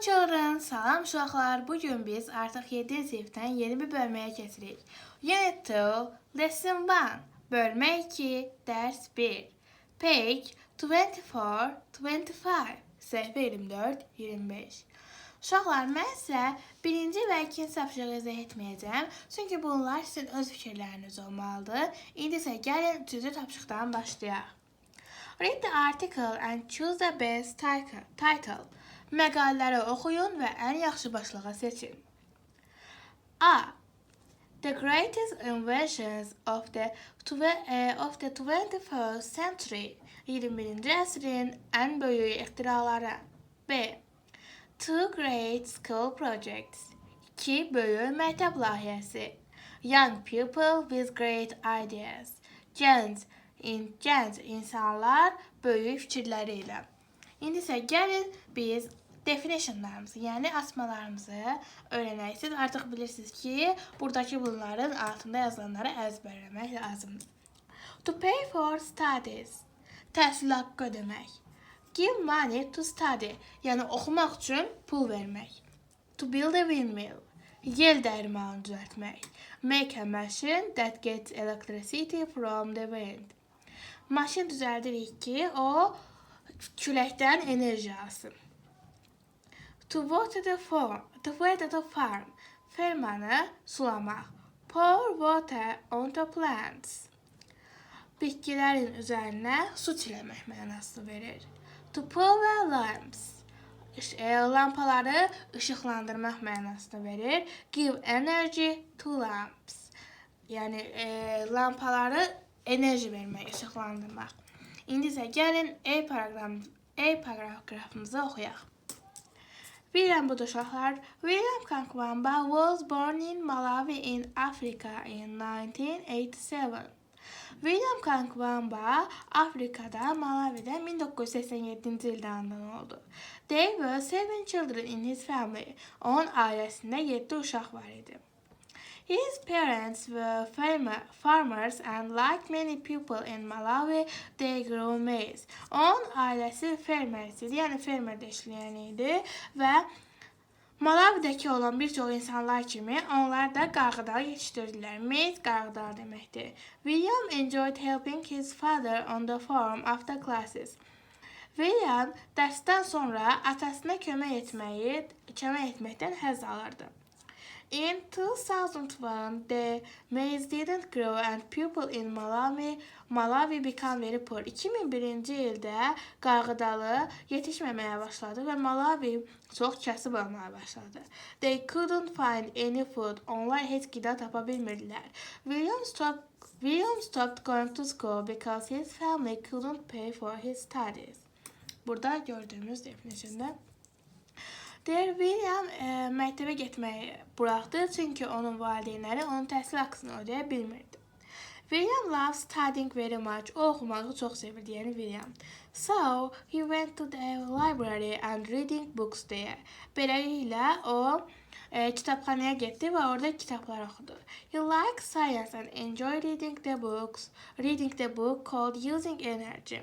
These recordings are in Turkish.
Children, salam uşaqlar. Bu gün biz artıq 7 sinifdən yeni bir bölməyə keçirik. Unit 2, Lesson 1, bölmə 2, dərs 1. Page 24, 25, səhifə 24, 25. Uşaqlar, mən sizə birinci və ikinci tapşırığı izah etməyəcəm. Çünki bunlar sizin öz fikirləriniz olmalıdır. İndi isə gəlin üçüncü tapşırıqdan başlayaq. Read the article and choose the best title. Məqalələri oxuyun və ən yaxşı başlığı seçin. A. The greatest inventions of the eh, of the 21st century. 21-ci əsrin ən böyük ixtiraları. B. Two great school projects. İki böyük məktəb layihəsi. Young people with great ideas. Gənc, in, gənc insanlar böyük fikirləri ilə. İndi isə gəlin biz definitionlarımızı, yəni asmalarımızı öyrənək. Siz artıq bilirsiniz ki, buradakı bunların altında yazılanları əzbərləmək lazımdır. To pay for studies. Təhsil haqqı ödəmək. Give money to study. Yəni oxumaq üçün pul vermək. To build a windmill. Yel dərmanı düzəltmək. Make a machine that gets electricity from the wind. Maşın düzəldirik ki, o küləkdən enerji alsın. To water the farm. To water the farm. Fermanı sulamaq. Pour water on the plants. Bitkilərin üzərinə su çiləmək mənasını verir. To power lamps. İş- e, Lampaları işıqlandırmaq mənasını verir. Give energy to lamps. Yəni e, lampaları enerji vermək, işıqlandırmaq. İndi isə gəlin A proqram proqrafımızı oxuyaq. William budur uşaqlar. William Kankwamba was born in Malawi in Africa in 1987. William Kankwamba Afrikada, Malawi'de 1987 ildə anadan oldu. There were seven children in his family. Onun ailəsində 7 uşaq var idi. His parents were farmer, farmers and like many people in Malawi, they grew maize. Onun idi, yəni fermerdə işləyən idi və Malawi'dəki olan bir insanlar kimi onlar da qarğıdalı yetişdirdilər. Maize qarğıdalı deməkdir. William enjoyed helping his father on the farm after classes. William dərsdən sonra atasına kömək etməyi, kömək etməkdən həzz alırdı. In 2001, the maize didn't grow and people in Malawi, Malawi became very poor. 2001-ci ildə qarğıdalı yetişməməyə başladı və Malawi çox kasıb olmaya başladı. They couldn't find any food. Onlar heç qida tapa bilmirdilər. William stopped William stopped going to school because his family couldn't pay for his studies. Burada gördüyümüz definisyonda Deyir William e, məktəbə getməyi buraxdı, çünki onun valideynləri onun təhsil haqqını ödəyə bilmirdi. William loves studying very much. O oxumağı çox sevirdi, yəni William. So, he went to the library and reading books there. Beləliklə o e, kitabxanaya getdi və orada kitablar oxudu. He likes science and enjoy reading the books, reading the book called Using Energy.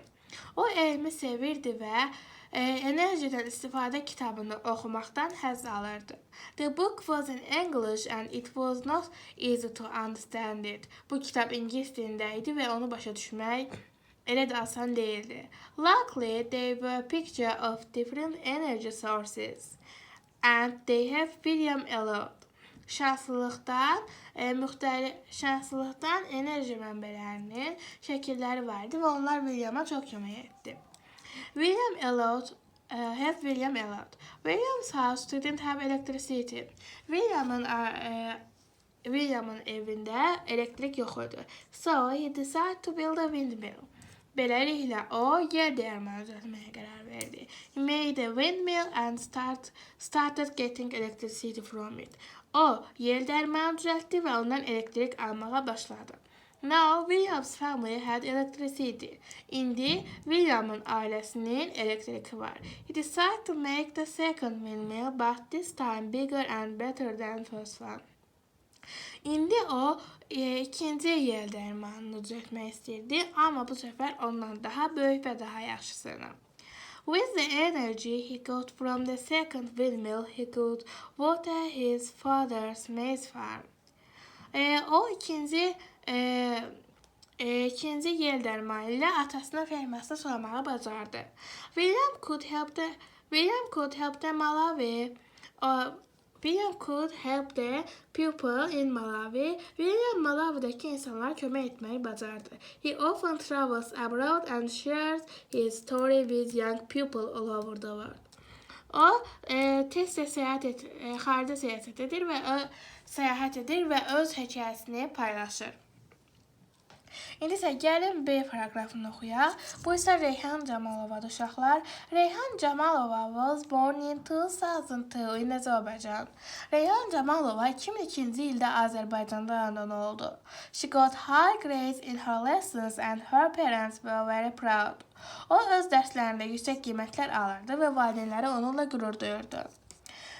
O elmi sevirdi və enerjiden istifadə kitabını oxumaqdan həzz alırdı. The book was in English and it was not easy to understand it. Bu kitab ingilis dilində idi və onu başa düşmək elə də asan değildi. Luckily, they were picture of different energy sources and they have William Elliot. Şanslılıqdan, e, müxtəlif şanslılıqdan enerji mənbələrinin şəkilləri var idi və onlar William'a çox kömək etdi. William Elliot uh, have William Elliot. William's house didn't have electricity. William'ın uh, William'ın evində elektrik yox idi. So he decided to build a windmill. Beləliklə o yer dəyirmanı düzəltməyə qərar verdi. He made a windmill and start, started getting electricity from it. O yer dəyirmanı düzəltdi və ondan elektrik almağa başladı. Now William's family had electricity. İndi William'ın ailəsinin elektriki var. He decided to make the second windmill, but this time bigger and better than first one. İndi o e, ikinci yel dərmanını düzəltmək istəyirdi, amma bu səfər ondan daha böyük və daha yaxşısını. With the energy he got from the second windmill, he could water his father's maize farm. Ee, o ikinci e, e, ikinci yel dərmanı ilə atasının fermasını sulamağı bacardı. William could help the William could help the Malawi. Uh, William could help the people in Malawi. William Malawi'daki insanlara kömək etməyi bacardı. He often travels abroad and shares his story with young people all over the world. O e, tez-tez səyahət et, e, xarici səyahət edir və ö, səyahət edir və öz hekayəsini paylaşır. İndi isə gəlin B proqramını oxuyaq. Bu isə Reyhan Camalovadır uşaqlar. Reyhan Camalova was born in 2002 in Azerbaijan. Reyhan Camalova 2002-ci ildə Azərbaycanda anadan oldu. She got high grades in her lessons and her parents were very proud. O öz dərslərində yüksək qiymətlər alırdı və valideynləri onunla qürur duyurdu.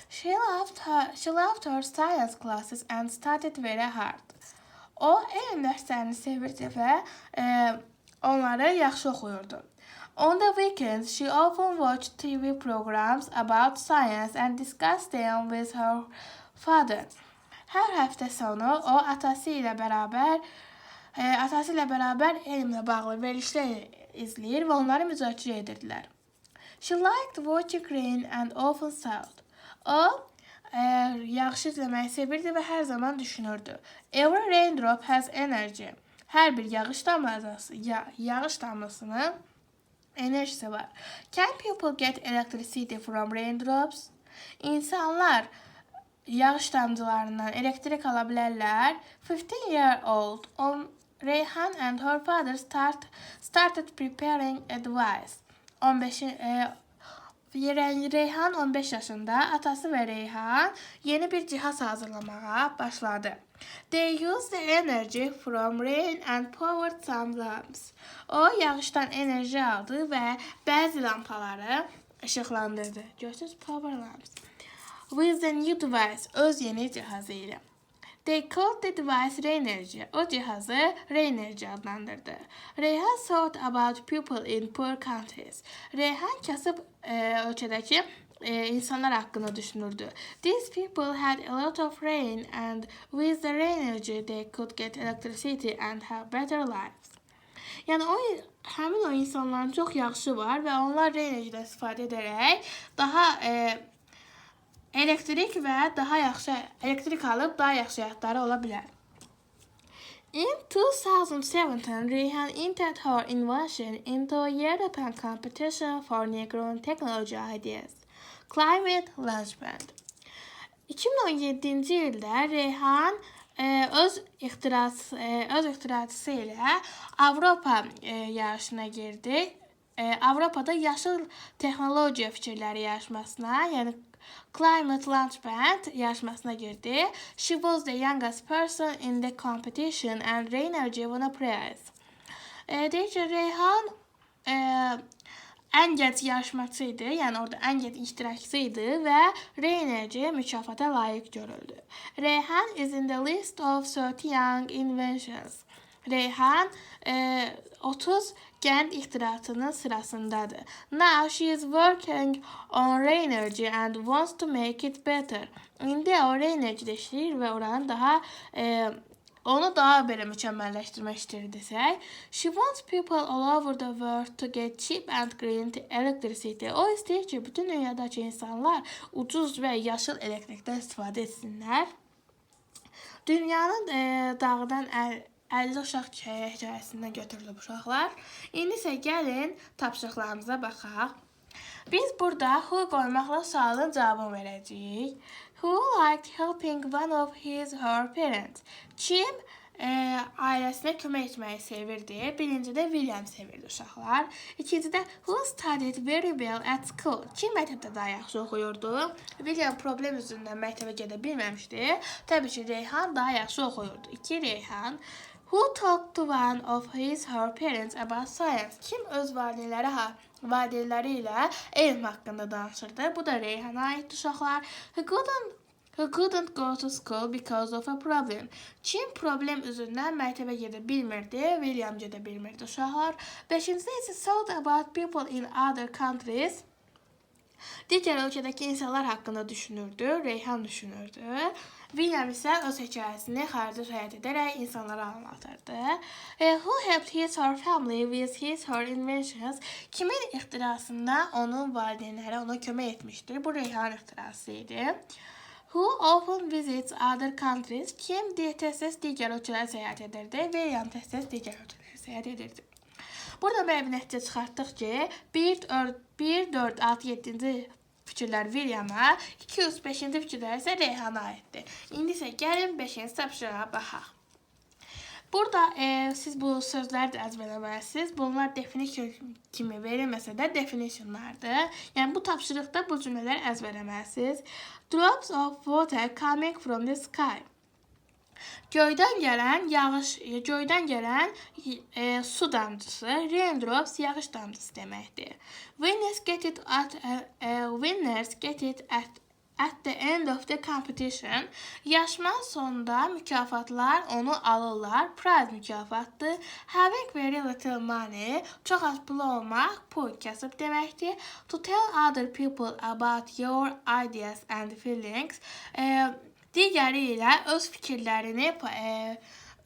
She loved her, she loved her science classes and studied very hard. O elm dərslərini sevirdi və e, onları yaxşı oxuyurdu. On the weekends, she often watched TV programs about science and discussed them with her father. Hər həftə sonu o atası ilə bərabər e, atası ilə bərabər elmlə bağlı verilişlər izləyir və onları müzakirə edirdilər. She liked watching rain and often thought. O e, yağış izləməyi sevirdi və hər zaman düşünürdü. Every raindrop has energy. Hər bir yağış damlası, ya, yağış damlasının enerjisi var. Can people get electricity from raindrops? İnsanlar yağış damcılarından elektrik ala bilərlər. 15 year old on Reyhan and her father start, started preparing advice. 15 e, Reyhan 15 yaşında, atası ve Reyhan yeni bir cihaz hazırlamaya başladı. They used the energy from rain and powered some lamps. O yağışdan enerji aldı və bəzi lampaları işıqlandırdı. Görürsüz, power lamps. With the new device, öz yeni cihazı ilə. They called the device Rainergy. O cihazı Rainergy adlandırdı. Reyhan thought about people in poor countries. Reyhan kasıb e, ölkədəki e, insanlar haqqında düşünürdü. These people had a lot of rain and with the Rainergy they could get electricity and have better lives. Yəni o həmin o insanların çox yaxşı var və onlar Rainergy-dən istifadə edərək daha e, elektrik və daha yaxşı elektrik alıb daha yaxşı həyatları ola bilər. In 2017, Rihan entered her invention into a European competition for Negron technology ideas. Climate Launchpad. 2017-ci ildə Reyhan e, öz ixtirası e, öz ixtirası ilə Avropa e, yarışına girdi. E, Avropada yaşıl texnologiya fikirləri yarışmasına, yəni Climate Launchpad yarışmasına girdi. She was the youngest person in the competition and Rayner won a prize. E, ki, Reyhan e, ən gənc yarışmaçı idi, yəni orada ən gənc iştirakçı idi və Reynerci mükafata layiq görüldü. Reyhan is in the list of 30 young inventions. Reyhan e, 30 gənc ixtirasının sırasındadır. Now she is working on Raynergy and wants to make it better. İndi o Raynergy'də işləyir oranı daha e, onu daha belə mükəmməlləşdirmək istəyir desək. She wants people all over the world to get cheap and green electricity. O istəyir ki, bütün dünyadakı insanlar ucuz və yaşıl elektrikdən istifadə etsinlər. Dünyanın e, dağdan əl, 50 uşaq hekayəsindən götürülüb uşaqlar. İndi isə gəlin tapşırıqlarımıza baxaq. Biz burada who qoymaqla sualın cavabını verəcəyik. Who liked helping one of his her parents? Kim e, ailəsinə kömək etməyi sevirdi? Birincidə William sevirdi uşaqlar. İkincidə who studied very well at school? Kim məktəbdə daha yaxşı oxuyurdu? William problem üzündən məktəbə gedə bilməmişdi. Təbii ki, Reyhan daha yaxşı oxuyurdu. 2 Reyhan Who talked to one of his her parents about science? Kim öz valideynləri ha valideynləri ilə elm haqqında danışırdı? Bu da Reyhana aid uşaqlar. Who couldn't who couldn't go to school because of a problem. Kim problem üzündən məktəbə gedə bilmirdi, William gedə bilmirdi uşaqlar. 5-ci isə thought about people in other countries. Digər ölkədəki insanlar haqqında düşünürdü, Reyhan düşünürdü. William isə öz hekayəsini xarici səyahət edərək insanlara anlatırdı. E, who helped his or family with his or inventions? Kimin ixtirasında onun valideynləri ona kömək etmişdir? Bu Reyhan ixtirası. Who often visits other countries? Kim tez-tez digər ölkələrə səyahət edirdi? William tez-tez digər ölkələrə səyahət edirdi. Burada belə bir nəticə çıxartdıq ki, 1 4 1 4 6 7-ci fikirlər Williama, 205-ci fikirlər isə Reyhana aiddir. İndi isə gəlin 5-ci tapşırığa baxaq. Burada e, siz bu sözləri də əzbərləməlisiniz. Bunlar definition kimi verilməsə də definitionlardır. Yəni bu tapşırıqda bu cümlələri əzbərləməlisiniz. Drops of water coming from the sky. Göydən gələn yağış, e, göydən gələn e, su damcısı, raindrops yağış damcısı deməkdir. Winners get it at e, e, winners get it at at the end of the competition. Yarışmanın sonunda mükafatlar onu alırlar. Prize mükafatdır. Having very little money, çox az pulu olmaq, pul kasıb deməkdir. To tell other people about your ideas and feelings. E, Digəri ilə öz fikirlərini, e,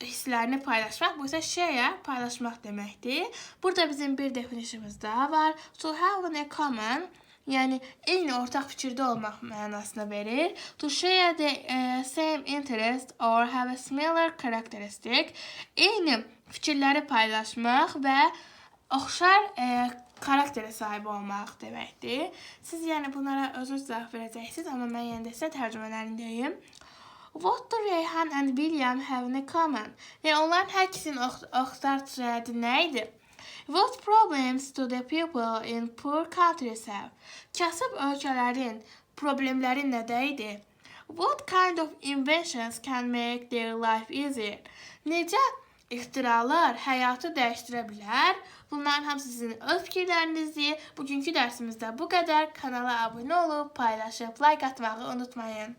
hisslərini paylaşmaq. Bu isə share, paylaşmaq deməkdir. Burada bizim bir definitionımız daha var. To have a common, yəni eyni ortaq fikirdə olmaq mənasını verir. To share the e, same interest or have a similar characteristic. Eyni fikirləri paylaşmaq və oxşar e, karakterə sahib olmaq deməkdir. Siz yəni bunlara özünüz cavab verəcəksiniz, amma mən yenə də sizə tərcümələrini deyim. What do Reyhan and William have in common? Yəni onların hər ikisinin cəhəti nə? What problems do the people in poor countries have? Kasıb ölkələrin problemləri nədə idi? What kind of inventions can make their life easier? Necə ixtiralar həyatı dəyişdirə bilər? Bunların hamısı sizin öz fikirlərinizdir. Bugünkü dərsimizdə bu qədər. Kanala abunə olub, paylaşıb, like atmağı unutmayın.